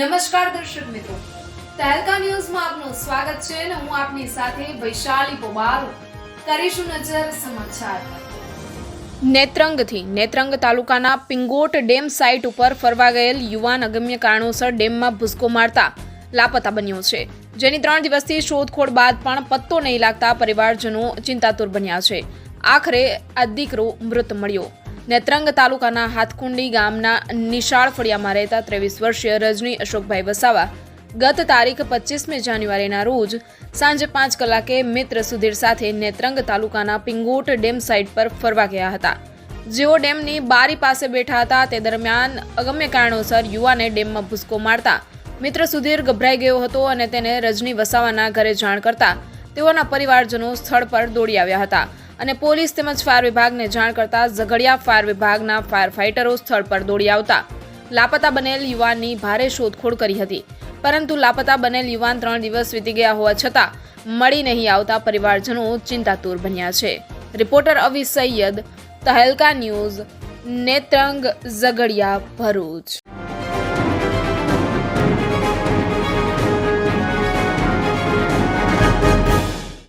નમસ્કાર દર્શક મિત્રો. તહેલકા ન્યૂઝમાં આપનું સ્વાગત છે અને હું આપની સાથે વૈશાલી પોબારો કરીશું નજર સમાચાર. નેત્રંગથી નેત્રંગ તાલુકાના પિંગોટ ડેમ સાઇટ ઉપર ફરવા ગયેલ યુવાન અગમ્ય કારણોસર ડેમમાં ભૂસકો મારતા લાપતા બન્યો છે. જેની ત્રણ દિવસથી શોધખોળ બાદ પણ પત્તો નહીં લાગતા પરિવારજનો ચિંતાતુર બન્યા છે. આખરે આ દીકરો મૃત મળ્યો. નેત્રંગ તાલુકાના હાથકુંડી ગામના નિશાળ ફળિયામાં રહેતા ત્રેવીસ વર્ષીય રજની અશોકભાઈ વસાવા ગત તારીખ પચીસમી જાન્યુઆરીના રોજ સાંજે પાંચ કલાકે મિત્ર સુધીર સાથે નેત્રંગ તાલુકાના પિંગોટ ડેમ સાઇટ પર ફરવા ગયા હતા. જેઓ ડેમની બારી પાસે બેઠા હતા, તે દરમિયાન અગમ્ય કારણોસર યુવાને ડેમમાં ભૂસકો મારતા મિત્ર સુધીર ગભરાઈ ગયો હતો અને તેને રજની વસાવાના ઘરે જાણ કરતા તેઓના પરિવારજનો સ્થળ પર દોડી આવ્યા હતા. અને પોલીસ તેમજ ફાયર વિભાગને જાણ કરતા ઝઘડિયા ફાયર વિભાગના ફાયર ફાઇટરો સ્થળ પર દોડી આવતા. લાપતા બનેલ યુવાનની ભારે શોધખોળ કરી હતી. પરંતુ લાપતા બનેલ યુવાન ત્રણ દિવસ વીતી ગયા હોવા છતાં મળી નહીં આવતા પરિવારજનો ચિંતાતુર બન્યા છે. Reporter Avi Sayed, Tehelka news, Netrang Jhagadia Bharuch.